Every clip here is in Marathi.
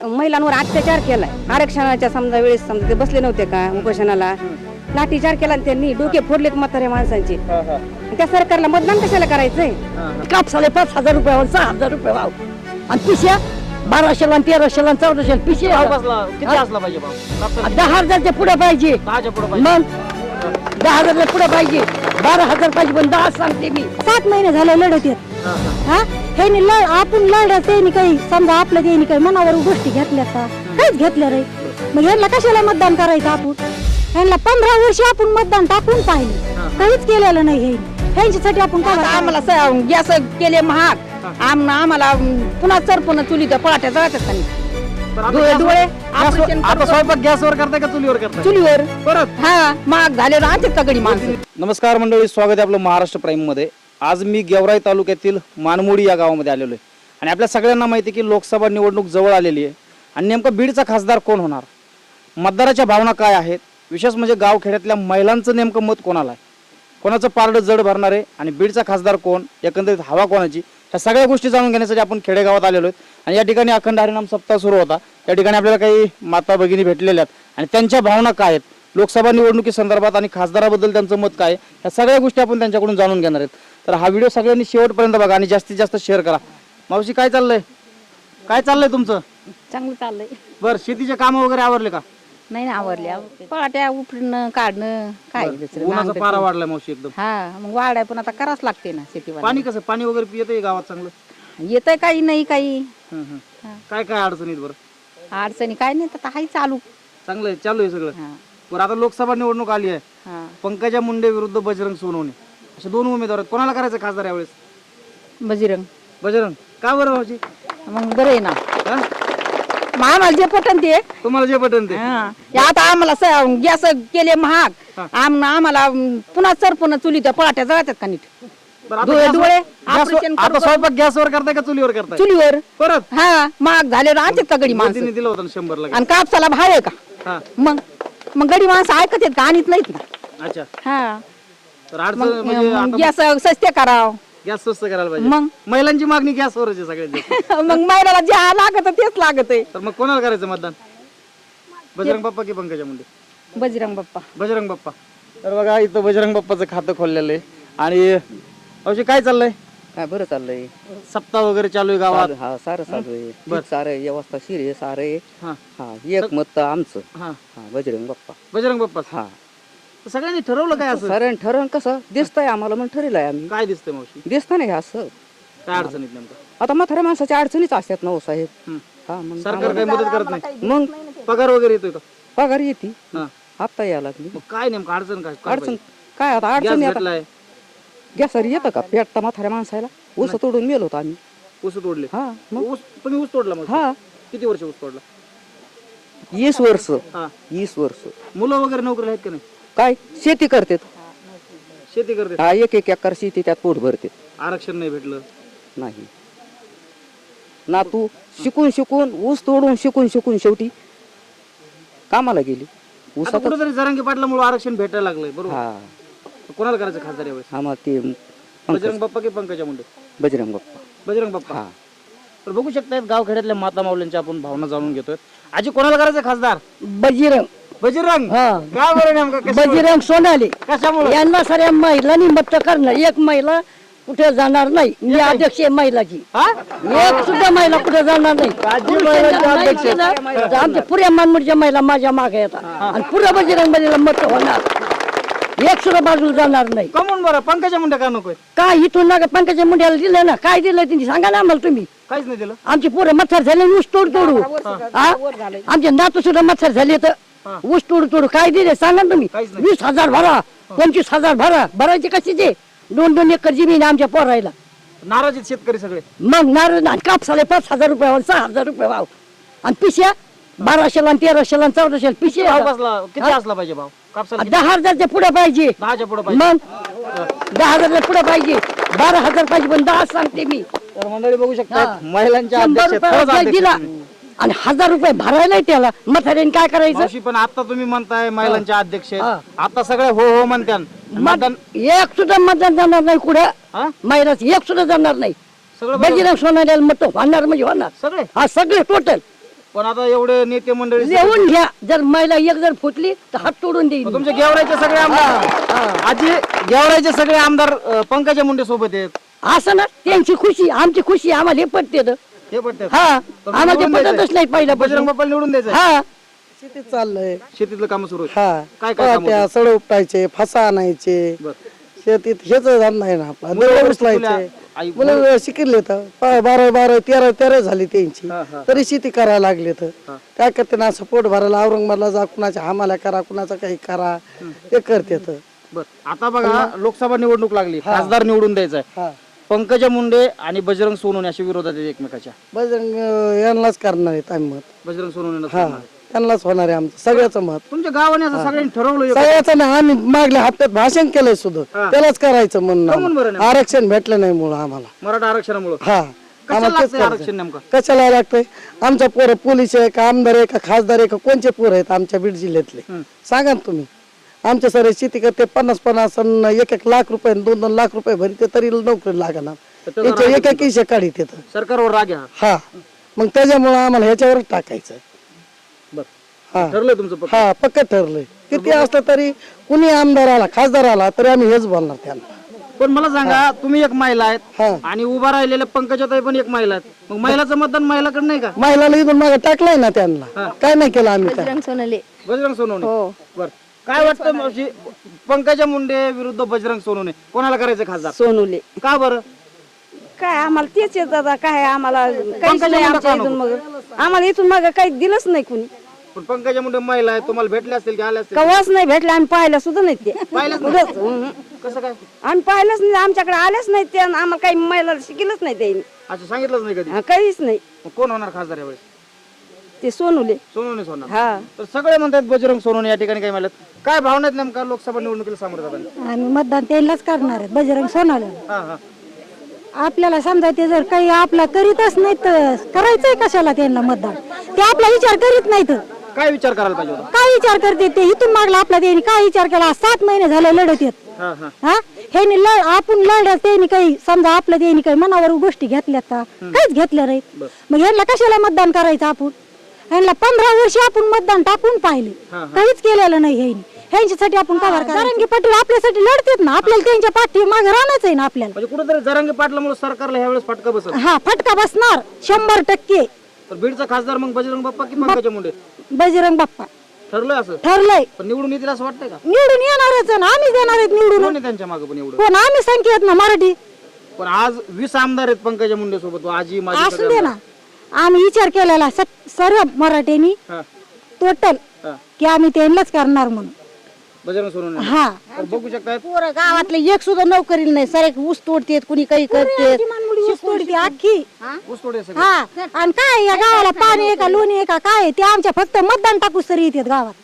महिलांवर अत्याचार केलाय. आरक्षणाच्या समजा वेळेस समजा ते बसले नव्हते का उपोषणाला? लाठीचार केला आणि त्यांनी डोके फोडलेत म्हाताऱ्या माणसांचे. त्या सरकारला मतदान कशाला करायचंय? कापसाले पाच हजार रुपयावर सहा हजार रुपये भाव. आणि पिशा बाराशेला आणि तेराशेला आणि चौदाशेला पिशे भाव बसला. किती असला पाहिजे भाव? कापसाला दहा हजारच्या पुढे पाहिजे. दहाच्या पुढे पाहिजे. मग? दहा हजारच्या पुढे पाहिजे. बारा हजार पाहिजे पण दहा सांगते मी. सात महिने झाले लढत येत हा, हा. लढ आपण लढत त्यांनी काही समजा आपल्या त्यांनी काही मनावर गोष्टी घेतल्या का? काहीच घेतल्या रे मग यांना कशाला मतदान करायचं आपण? यांना पंधरा वर्ष आपण मतदान टाकून पाहिले. काहीच केलेलं नाही हे. ह्यांच्यासाठी आपण काय आम्हाला गॅस केले महाग. आम- आम्हाला पुन्हा चरपण चुली त्या पळाट्या आता डोळे आता करतो. स्वयंपाक गॅसवर करताय का चुलीवर करताय? चुलीवर. परत? हा महाग झाले आणतात का गडी माणसं. नमस्कार मंडळी स्वागत आहे आपलं महाराष्ट्र प्राईममध्ये आज मी गेवराई तालुक्यातील मानमोडी या गावामध्ये आलेलो आहे. आणि आपल्या सगळ्यांना माहिती आहे की लोकसभा निवडणूक जवळ आलेली आहे. आणि नेमकं बीडचा खासदार कोण होणार? मतदाराच्या भावना काय आहेत? विशेष म्हणजे गावखेड्यातल्या महिलांचं नेमकं मत कोणाला आहे? कोणाचं पारडं जड भरणार आहे? आणि बीडचा खासदार कोण? एकंदरीत हवा कोणाची? ह्या सगळ्या गोष्टी जाणून घेण्यासाठी आपण खेडेगावात आलेलो आहेत. आणि या ठिकाणी अखंड हरिनाम सप्ताह सुरू होता. या ठिकाणी आपल्याला काही माता भगिनी भेटलेल्या आहेत. आणि त्यांच्या भावना काय आहेत? लोकसभा निवडणुकीसंदर्भात आणि खासदाराबद्दल त्यांचं मत काय ह्या सगळ्या गोष्टी आपण त्यांच्याकडून जाणून घेणार आहेत. तर हा व्हिडिओ सगळ्यांनी शेवटपर्यंत बघा आणि जास्तीत जास्त शेअर करा. मावशी काय चाललंय? काय चाललंय तुमचं? चांगलं चाललंय. बरं शेतीचे कामं वगैरे आवरले का? नाही ना आवरल्या पळाट्या उपटणं काढणं काय दुसरं उन्हाचा नांगर- पारा वाढलाय मावशी एकदम. हा मग वाढाय पण आता करावंच लागते ना शेतीवाला पाणी कसं पाणी वगैरे येतंय गावात चांगलं? येतंय काही नाही काही. हं, हं. काय काय अडचणीत बरं? अडचणी काय नाही आता हाय चालू. चांगलं आहे चालू आहे सगळं. हा. बरं आता लोकसभा निवडणूक आली आहे. हा. पंकजा मुंडे विरुद्ध बजरंग सोनवणे. असे दोन उमेदवार आहेत. कोणाला करायचं खासदार यावेळेस? बजरंग. बजरंग. का बरं भाऊजी? मग बरं आहे ना. हा? आम्हाला जे पटन ते. तुम्हाला जे पटन ते. हा. आता आम्हाला स- गॅस केले महाग. आम- आम्हाला अं, पुन्हा चुली त्या पळाट्या जळतात का नीट? बरं, आता डोळे गॅसवर- डोळे गॅसवर- ऑपरेशन आता स्वयंपाक गॅसवर करताय का चुलीवर करताय? चुलीवर. परत? हा महाग झाले आणतात का गडी माणसं? मोदींनी दिलं होतं ना शंभरला आणि कापसाला भाव आहे का? हा. मग मग गडी माणसं ऐकत आहेत का? आणत नाहीत ना. अच्छा. हा. तर अडचण म्हणजे मग आता गॅस सस्ते कराव. गॅस स्वस्त करायला पाहिजे. मग? महिलांची मागणी गॅसवरच आहे सगळ्यात जास्त. मग महिन्याला जे लागत तेच लागत आहे. तर मग कोणाला करायचं मतदान? बजरंग बाप्पा की पंकजा मुंडे? बजरंग बाप्पा. बजरंग बाप्पा. तर बघा इथं बजरंग बाप्पाचं खातं खोललेलं आहे. आणि अवशी काय चाललंय? काय बरं चाललंय? सप्ताह वगैरे चालू आहे गावात. चालू- हा सारं चालू आहे. ठीक सारं आहे, व्यवस्था शिर आहे सारं आहे. हा. हा एक मत आमचं. हा. हा बजरंग बाप्पा. बजरंग बाप्पा. हा. सगळ्यांनी ठरवलं काय असं? सारण ठरवून कसं? दिसतंय आम्हाला म्हणून ठरलंय आम्ही. काय दिसतंय मावशी? दिसतं नाही असं. काय अडचणीत नेमकं? आता म्हाताऱ्या माणसाच्या अडचणीच असतात ना हो साहेब. हं. हा मग सरकार काही मदत करत नाही. मग पगार वगैरे येतोय का? पगार येते. हा. आता यायला लागली. मग काय नेमकं अडचण काय काय अडचण काय आता पाहिजे? अडचण गॅस येतात भेटलाय. येतं का? पेटता म्हाताऱ्या माणसाला. ऊस तोडून मेलो होतो आम्ही. ऊस तोडले. हा मग? ऊस तुम्ही ऊस तोडला मग? हा. किती वर्ष ऊस तोडला? वीस वर्ष. हा. वीस वर्ष. मुलं वगैरे नोकरी आहेत का नाही? काय? शेती करतात. शेती करते हा एक एक एकर शेती त्यात पोट भरते आरक्षण नाही भेटलं? नाही. ना तू शिकून शिकून ऊस तोडून शिकून शिकून शेवटी कामाला गेली. ऊसात कुठेतरी जरांगी पाटलामुळे आरक्षण भेटायला लागलंय बरोबर? हा. कोणाला करायचं खासदार यावेळेस? हा मग ते बजरंग बाप्पा की पंकजा मुंडे? बजरंग बाप्पा. बजरंग बाप्पा. हा. तर बघू शकतायत गावखेड्यातल्या माता माऊल्यांच्या आपण भावना जाणून घेतोय आजी कोणाला करायचं खासदार? बजरंग. बजरंग हा. का बरं नेमकं कशामुळे? बजरंग सोनाली. कशामुळे? यांना साऱ्या महिलांनी मत करणार. एक महिला कुठे जाणार नाही. मी अध्यक्ष आहे महिलाची. हा? एक सुद्धा महिला कुठे जाणार नाही. आमच्या पुऱ्या मानमूरच्या महिला माझ्या मागे येतात. आणि पुऱ्या बजरंग बलीला मत होणार. एक सुद्धा बाजूला जाणार नाही. कमून बरं. पंकजा मुंडे का नकोय? काय इथून ना पंकजा मुंड्याला दिलं ना? काय दिलं त्यांनी? सांगा ना आम्हाला तुम्ही. काहीच नाही दिलं. आमची पोरं मच्छर झाले ऊस तोड तोडू हा? आमचे नातू सुद्धा मच्छर झाले तर ऊस तोडू तोडू काय दिले सांगा ना तुम्ही. काहीच नाही. वीस हजार भरा पंचवीस हजार भरा. भरायचे कशाचे दोन दोन एकर जमीन आमच्या पोरायला. नाराज आहेत शेतकरी सगळे. मग नारळ आणि कापसाले पाच हजार रुपयावर सहा हजार रुपये भाव आणि पिश्या बाराशेला आणि तेराशेला आणि चौदाशेला पिशे भाव बसला? किती असला पाहिजे भाव? कापसाला किती? दहा हजारच्या पुढे पाहिजे. दहाच्या पुढे पाहिजे. मग दहा हजारच्या पुढे पाहिजे. बारा हजार पाहिजे पण दहा सांगते मी. तर मंडळी बघू शकता महिलांच्या शंभर अध्यक्ष रुपये आहेत. खरंच रोजगार अध्यक्ष दिला. आणि हजार रुपये भरायला त्याला. म्हाताऱ्याने काय करायचं? मावशी पण आता तुम्ही म्हणताय महिलांच्या अध्यक्ष आहेत. हा. आता सगळे हो हो म्हणत्यान. मतदान एक सुद्धा मतदान जाणार नाही कुठे? हा? महिलाच एक सुद्धा जाणार नाही. सगळं बरोबर. बजरंग सोनाऱ्याला मत होणार म्हणजे होणार. सगळे? हा सगळे टोटल पण आता एवढे नेते मंडळी लिहून घ्या. जर महिला एक जर फुटली तर हात तोडून देईल तुमचे गेवरायचे सगळे आमदार आजी गेवरायचे सगळे आमदार अं, पंकजा मुंडे सोबत आहेत. असं ना त्यांची खुशी आमची खुशी आम्हाला हे पटते. हे पटते हा आम्हाला ते पटतच नाही पहिलं बजरंग निवडून द्यायचं हा. शेतीत चाललंय. शेतीतलं काम सुरू आहे. हा. काय काय काम त्या सड उपटायचे फसा आणायचे. बर. शेतीत हेच धंदा आहे ना आपला. मुलं आई- शिकले तर. बारा बारा तेरा तेरा झाली त्यांची. हा, हा. तरी शेती करायला लागले तर. काय करते ना असं पोट भरायला औरंगाबादला जा कुणाच्या हमाला करा कुणाचं काही करा. ते करते तर. बर. आता बघा लोकसभा निवडणूक लागली. खासदार निवडून द्यायचा आहे हा. पंकजा मुंडे आणि बजरंग सोनवणे अशा विरोधात आहेत एकमेकाच्या. बजरंग अं, यांनाच करणार आहेत आम्ही मत. बजरंग सोनवणे हा त्यांनाच होणार आहे आमचं सगळ्याचं मत. तुमच्या गावाने असं सगळ्यांनी ठरवलं सगळ्याचं नाही आम्ही मागल्या हप्त्यात भाषण केलंय सुद्धा. त्यालाच करायचं काहून बरं म्हणून नाही? आरक्षण भेटलं नाही मुळे आम्हाला. मराठा आरक्षणामुळे? हा. कशाला आम्हाला तेच लागतंय करायचं. आरक्षण नेमकं? कशाला लागतंय? आमच्या पोरं पोलीस आहे का आमदार आहे का खासदार आहे का कोणचे पोरं आहेत आमच्या बीड जिल्ह्यातले? सांगा ना तुम्ही. आमच्या सर शेती करते पन्नास पन्नास अन् एक एक लाख रुपये अन् दोन दोन लाख रुपये भरते तरी नोकरी लागणार. त्याचा त्यांचे एक एक इशे काढीत येतं. सरकारवर राग आहे हा. मग त्याच्यामुळं आम्हाला ह्याच्यावरच टाकायचं. बर. हा. ठरलंय तुमचं पक्ष हा पक्क ठरलंय. किती असलं तरी कुणी आमदार आला खासदार आला तरी आम्ही हेच बोलणार त्यांना. पण मला सांगा तुम्ही एक महिला आहेत हा. आणि उभा राहिलेल्या पंकजाताई पण एक महिला आहेत. मग महिलाचं मतदान महिलाकडे नाही का? महिलाला इथून मागे टाकलंय ना त्यांना. काय नाही केलं आम्ही काय? बजरंग सोनवणे. बर. काय वाटतं मावशी? पंकजा मुंडे विरुद्ध बजरंग सोनवणे कोणाला करायचं खासदार? सोनुले का बरं? काय आम्हाला तेच येत दादा काय आम्हाला काहीच नाही आमच्या इथून मग. आम्हाला इथून मग काही दिलंच नाही कुणी. पण पंकजा मुंडे महिला आहेत तुम्हाला भेटले असतील की आले असतील? कवाच नाही भेटलं आम्ही पाहिलं सुद्धा नाही ते. पाहिलंच नाही? उगाच, हं. कसं काय? आम्ही पाहिलंच नाही आमच्याकडे आलेच नाही ते आणि आम्हाला काही महिला शिकलंच नाही ते असं सांगितलंच नाही कधी? काहीच नाही. मग कोण होणार खासदार यावेळेस? ते सोनुले सोनवणेच होणार हा. तर सगळे म्हणतात बजरंग सोनवणे या ठिकाणी काय म्हणतात काय भावना आहेत नेमका लोकसभा निवडणुकीला सामोरं जाताना? आम्ही मतदान त्यांनाच करणार आहेत बजरंग सोनाला हा हा. आपल्याला समजा ते जर काही आपला करीतच नाही तर करायचंय कशाला त्यांना मतदान? ते आपला विचार करीत नाहीत. काय विचार करायला पाहिजे होता? काय विचार करते ते? इथून मागला आपला त्यांनी काय विचार केला? सात महिने झाले लढत येत. हा हा. लढ आपण लढत त्यांनी काही समजा आपलं त्यांनी काही मनावर गोष्टी घेतल्यात का? काहीच घेतल्या रे मग यांना कशाला मतदान करायचं आपण? यांना पंधरा वर्ष आपण मतदान टाकून पाहिले. काहीच केलेलं नाही ह्यांनी. ह्यांच्यासाठी आपण कवर कारण पाटील आपल्यासाठी लढतेत ना. आपल्याला त्यांच्या पाठी मागे राहणंच आहे ना आपल्याला. म्हणजे कुठेतरी जरांगे पाटलामुळे सरकारला ह्यावेळेस फटका बसत. हा फटका बसणार. शंभर टक्के. तर बीडचा खासदार मग बजरंग बाप्पा की पंकजा मुंडे? बजरंग बाप्पा. ठरलंय असं? ठरलंय. पण निवडून येतील असं वाटतंय का? निवडून येणारच ना. आम्ही देणार आहेत निवडून. कोण आहे त्यांच्या मागे पण एवढं? कोण? आम्ही ना मराठी. पण आज वीस आमदार आहेत पंकजा मुंडे सोबत आजी माझी असू दे ना. आम्ही विचार केलेला स- सर्व मराठ्यांनी हा. टोटल हा. की आम्ही त्यांनाच करणार म्हणून. बजरंग सोनवणे हा. तर बघू शकताय. पोरं गावातले एक सुद्धा नोकरी नाही. सारे ऊस तोडतेत कुणी काही करते ऊस तोडते अख्खी ऊस तोडे सगळे. हा. आणि काय या गावाला पाणी आहे का लोणी आहे का काय आहे? ते आमच्या फक्त मतदान टाकूस तरी येतात गावात.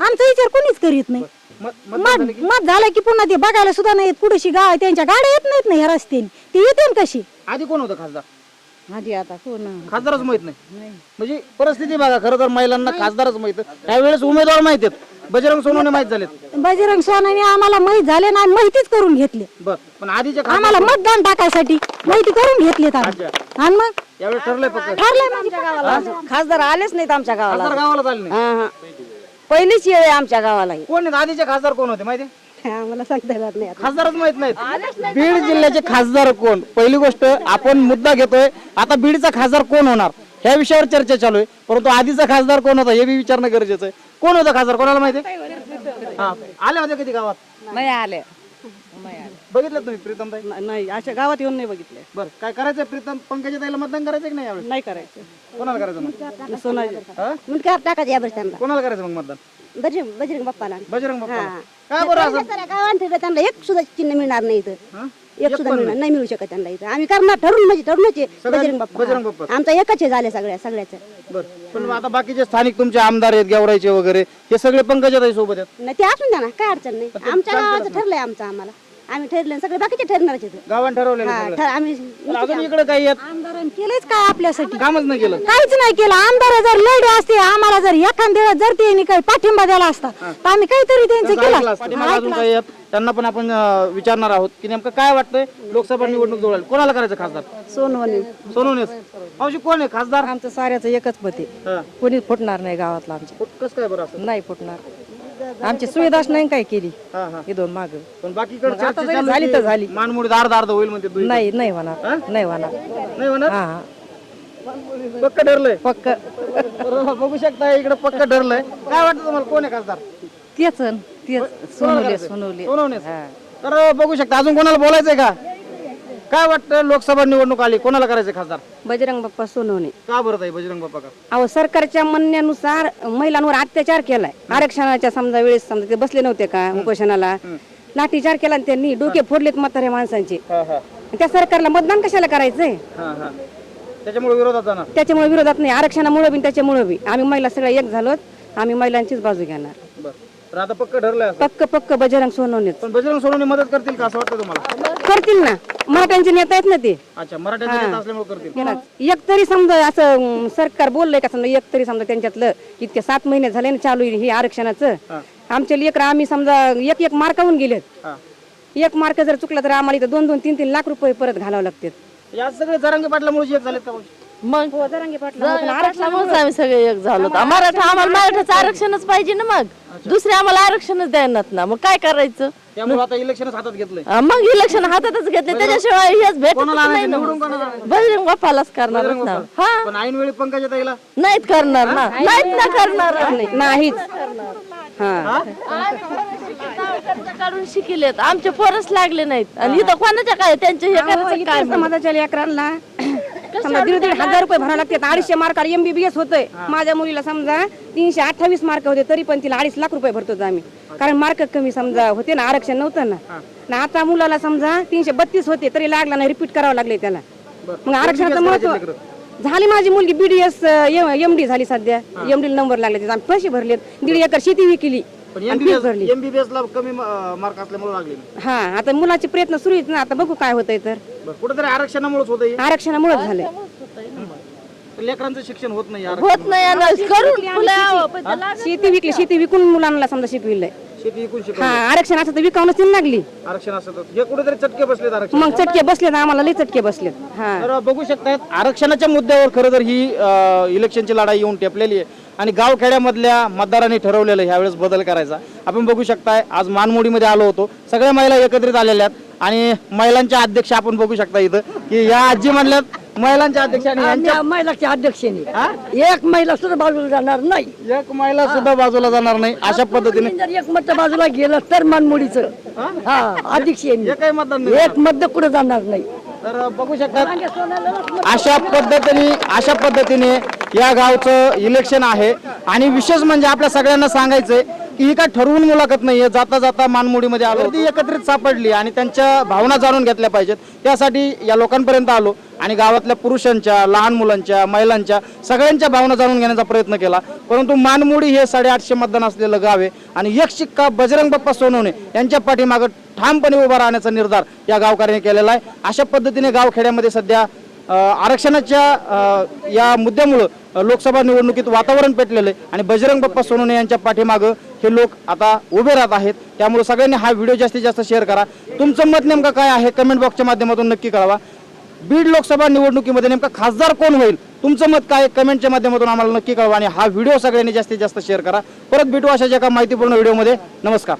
आमचा विचार कोणीच करीत नाही. मत- मत मत मत झालं की पुन्हा ते बघायला सुद्धा नाही येत कुठेशी गाव आहे त्यांच्या गाड्या येत नाहीत ना ह्या रस्त्याने. ते येते कशी? आधी कोण होतं खासदार? आधी आता कोण? खासदारच माहीत नाही. म्हणजे परिस्थिती बघा खरं तर महिलांना खासदारच माहीत त्यावेळेस उमेदवार माहीत आहेत. बजरंग सोनवणे माहीत झालेत. बजरंग सोनाने आम्हाला माहीत झाले ना आम्ही माहितीच करून घेतले. बर पण आधीच्या खासदार आम्हाला मतदान टाकायसाठी माहिती करून घेतलेत आम्ही. आणि मग? यावेळेस ठरलंय फक्त. ठरलंय म्हणजे गावाला. खासदार आलेच नाहीत आमच्या गावाला. खासदार गावाला नाही हा हा. पहिलीच येळ आहे आमच्या गावाला ही. कोण आहेत? आधीचे खासदार कोण होते माहिती आम्हाला सांगता येणार नाही खासदारच माहीत नाहीत. बीड जिल्ह्याचे खासदार कोण? पहिली गोष्ट आपण मुद्दा घेतोय आता बीडचा खासदार कोण होणार? ह्या विषयावर चर्चा चालू आहे परंतु आधीचा खासदार कोण होता हे बी विचारणं गरजेचं आहे. कोण होता खासदार? कोणाला माहिती आहे? हा आले होते कधी गावात? नाही आले. बघितलं तुम्ही प्रीतम ताई नाही अशा गावात येऊन नाही बघितले. बरं काय करायचंय प्रीतम? पंकजा ताईला मतदान करायचं की नाही यावेळेस नाही करायचं. कोणाला करायचं मग? सोनाली. हा? मुंडक्यावर टाकायचं या त्यांना कोणाला करायचं मग मतदान? बजरंग बजरंग बाप्पाला. बजरंग बाप्पा काय बरं असं? त्यांना एक सुद्धा चिन्ह मिळणार नाही इथं. हा? एक सुद्धा मिळणार नाही. मिळू शकत त्यांना इथं. आम्ही करणार ठरून म्हणजे ठरूनच आहे बजरंग बाप्पा. बजरंग बाप्पा. हा. आमचा एकच आहे झाले सगळ्या सगळ्याच. बरं पण आता बाकीचे स्थानिक तुमचे आमदार आहेत गेवरायचे वगैरे हे सगळे पंकजा ताई सोबत आहेत. नाही ते असून द्या ना काय अडचण नाही. आमच्या गावाचं ठरलंय आमचं आम्हाला. आम्ही ठरले सगळे बाकीचे ठरणारच आहेत. गावान ठरवलेलं हा, सगळं. ठर- आम्ही पण अजून इकडे काही येत आमदारांनी केलंच काय आपल्यासाठी? कामच नाही केलं. काहीच नाही केलं. आमदार जर लढे असते आम्हाला जर एखाद्या जर त्यांनी काही पाठिंबा दिला असता तर आम्ही काहीतरी त्यांचं केलं. असतं. पाठीमागे अजून काही येत त्यांना पण आपण अं, विचारणार आहोत की नेमकं काय वाटतंय लोकसभा निवडणूक जवळ आली. कोणाला करायचं खासदार? सोनवणे. सोनवणेच मावशी कोण आहे खासदार? आमचं साऱ्याचं एकच मत आहे. हा. कोणी फुटणार नाही गावातलं आमच्या कसं काय बरं असं? नाही फुटणार. आमची सुविधाच नाही काय केली. हा हा. हे दोन माग. पण बाकीकडे मग आता चर्चा जरी चालू झाली तर झाली. मानमुडीत अर्धा अर्ध होईल म्हणते दुई. नाही नाही होणार. नाही होणार. नाही म्हणत हा. हा पक्क ठरलंय. पक्क. बघू शकता इकडे पक्क ठरलंय. काय वाटतं तुम्हाला कोण आहे खासदार? तेच तेच सोनवणे सोनवणे तर बघू शकता अजून कोणाला बोलायचंय का? काय वाटतं लोकसभा निवडणूक आली? कोणाला करायचं खासदार? बजरंग बाप्पा सोनवणे. का बरं ताई बजरंग बाप्पा का अहो सरकारच्या म्हणण्यानुसार महिलांवर अत्याचार केलाय. आरक्षणाच्या समजा वेळेस समजा ते बसले नव्हते का उपोषणाला? लाठीचार केला आणि त्यांनी डोके फोडलेत म्हाताऱ्या माणसांचे. आणि त्या सरकारला मतदान कशाला करायचंय? त्याच्यामुळे विरोधात जाणार. त्याच्यामुळे विरोधात नाही आरक्षणामुळे बी त्याच्यामुळे बी. आम्ही महिला सगळ्या एक झालोत आम्ही महिलांचीच बाजू घेणार. बरं. तर आता पक्क ठरलंय असं. पक्क पक्क बजरंग सोनवणेच. पण बजरंग सोनवणे मदत करतील का असं वाटतं तुम्हाला? करतील ना. मराठ्यांचे नेता आहेत ना ते. अच्छा मराठ्यांचे नेता असल्यामुळे करतील. केलाच. एक तरी समजा असं अं, सरकार बोललंय का समजा एक तरी समजा त्यांच्यातलं इतके सात महिने झाले ना चालू आहे हे आरक्षणाचं. आमचे लेकर आम्ही समजा एक एक मार्काहून गेलेत. हा. एक मार्क जर चुकला तर आम्हाला इथं दोन दोन तीन तीन लाख रुपये परत घालावं लागतात. या सगळे जरांगे पाटलामुळे एक झालेत का? मग? हो, जरांगे पाटला पण आरक्षणामुळेच. आम्ही सगळे एक झालो मराठा आम्हाला मराठाचं आरक्षणच पाहिजे ना मग? दुसरे आम्हाला आरक्षणच द्यायनात ना. मग काय करायचं? त्यामुळे आता इलेक्शनच हातात घेतलंय. अं, मग इलेक्शन हातातच घेतले त्याच्याशिवाय हेच कोणाला नाही आणायचं? ना. निवडून कोणाला आणायचं? बजरंग बाप्पालाच करणार ना. हा. पण ऐन वेळी पंकजा ताईला? नाहीत करणार ना. नाहीत ना करणार. नाहीच. हा. काढून शिकलेत. आमचे पोरच लागले नाहीत. आणि इथं कोणाच्या काय? त्यांचे हे करायचं काय? समाजाच्या लेकरांना समजा दीड दीड हजार रुपये भरावे लागतात अडीचशे मार्काला एमबीबीएस होतोय. माझ्या मुलीला समजा तीनशे अठ्ठावीस मार्क होते तरी पण तिला अडीच लाख रुपये भरतो आम्ही. कारण मार्क कमी समजा होते ना आरक्षण नव्हतं ना. ना आता मुलाला समजा तीनशे बत्तीस होते तरी लागला नाही रिपीट करावं लागले त्याला. मग आरक्षणाचं महत्त्व झाली माझी मुलगी बीडीएस एमडी झाली सध्या. एमडी नंबर लागले पैसे भरलेत. दीड एकर शेती विकली पण आणि फीस एमबीबीएस भरली एमबीबीएस ला कमी मार्क असल्यामुळे लागले. नाही. हा आता मुलाचे प्रयत्न सुरू आहेत ना आता बघू काय होतंय तर. बरं कुठेतरी आरक्षणामुळेच होत आरक्षणामुळेच झालंय. लेकरांचं शिक्षण होत नाही आणि करून पण शेती विकली शेती विकून मुलांना समजा शिकविलंय. शेती विकून हा शिकवलं आरक्षण असं तर विकावूनच तीन लागली. आरक्षण असं तर हे कुठेतरी चटके बसलेत आरक्षण. मग चटके बसलेत आम्हाला लई चटके बसलेत. हा. तर बघू शकतायत आरक्षणाच्या मुद्द्यावर खरं तर ही अ, इलेक्शनची लढाई येऊन टेपलेली आहे. आणि गावखेड्यामधल्या मतदारांनी ठरवलेलं ह्यावेळेस बदल करायचा. आपण बघू शकताय आज मानमोडीमध्ये आलो होतो. सगळ्या महिला एकत्रित आलेल्या आहेत. आणि महिलांच्या अध्यक्ष आपण बघू शकता इथं की या आजी म्हणल्यात महिलांच्या अध्यक्ष आणि यांच्या महिलाच्या अध्यक्षाने. एक महिला सुद्धा बाजूला जाणार नाही. एक महिला सुद्धा बाजूला जाणार नाही अशा पद्धतीने जर एक मत बाजूला गेलं तर मानमोडीचं. हा? अध्यक्ष आहे मी. हे काही मतदान नाही. एक मत कुठं जाणार नाही. तर बघू शकता अशा पद्धतीने अशा पद्धतीने या गावचं इलेक्शन आहे. आणि विशेष म्हणजे आपल्या सगळ्यांना सांगायचंय की ही काय ठरवून मुलाखत नाहीये. जाता जाता मानमोडीमध्ये आलो. ती एकत्रित सापडली आणि त्यांच्या भावना जाणून घेतल्या पाहिजेत. त्यासाठी या लोकांपर्यंत आलो आणि गावातल्या पुरुषांच्या लहान मुलांच्या महिलांच्या सगळ्यांच्या भावना जाणून घेण्याचा प्रयत्न केला. परंतु मानमोडी हे साडेआठशे मतदान असलेलं गाव आहे आणि एक शिक्का बजरंग बाप्पा सोनवणे यांच्या पाठीमागं ठामपणे उभा राहण्याचा निर्धार या गावकऱ्यांनी केलेला आहे. अशा पद्धतीने गावखेड्यामध्ये सध्या आरक्षणाच्या या मुद्द्यामुळं लोकसभा निवडणुकीत वातावरण पेटलेलं आहे आणि बजरंग बाप्पा सोनवणे यांच्या पाठीमागं हे लोक आता उभे राहत आहेत. त्यामुळे सगळ्यांनी हा व्हिडिओ जास्तीत जास्त शेअर करा. तुमचं मत नेमकं काय आहे? कमेंट बॉक्सच्या माध्यमातून नक्की कळवा. बीड लोकसभा निवडणुकीमध्ये नेमका खासदार कोण होईल? तुमचं मत काय कमेंटच्या माध्यमातून आम्हाला नक्की कळवा आणि हा व्हिडिओ सगळ्यांनी जास्तीत जास्त शेअर करा. परत भेटू अशाच्या एका माहितीपूर्ण व्हिडिओमध्ये. नमस्कार.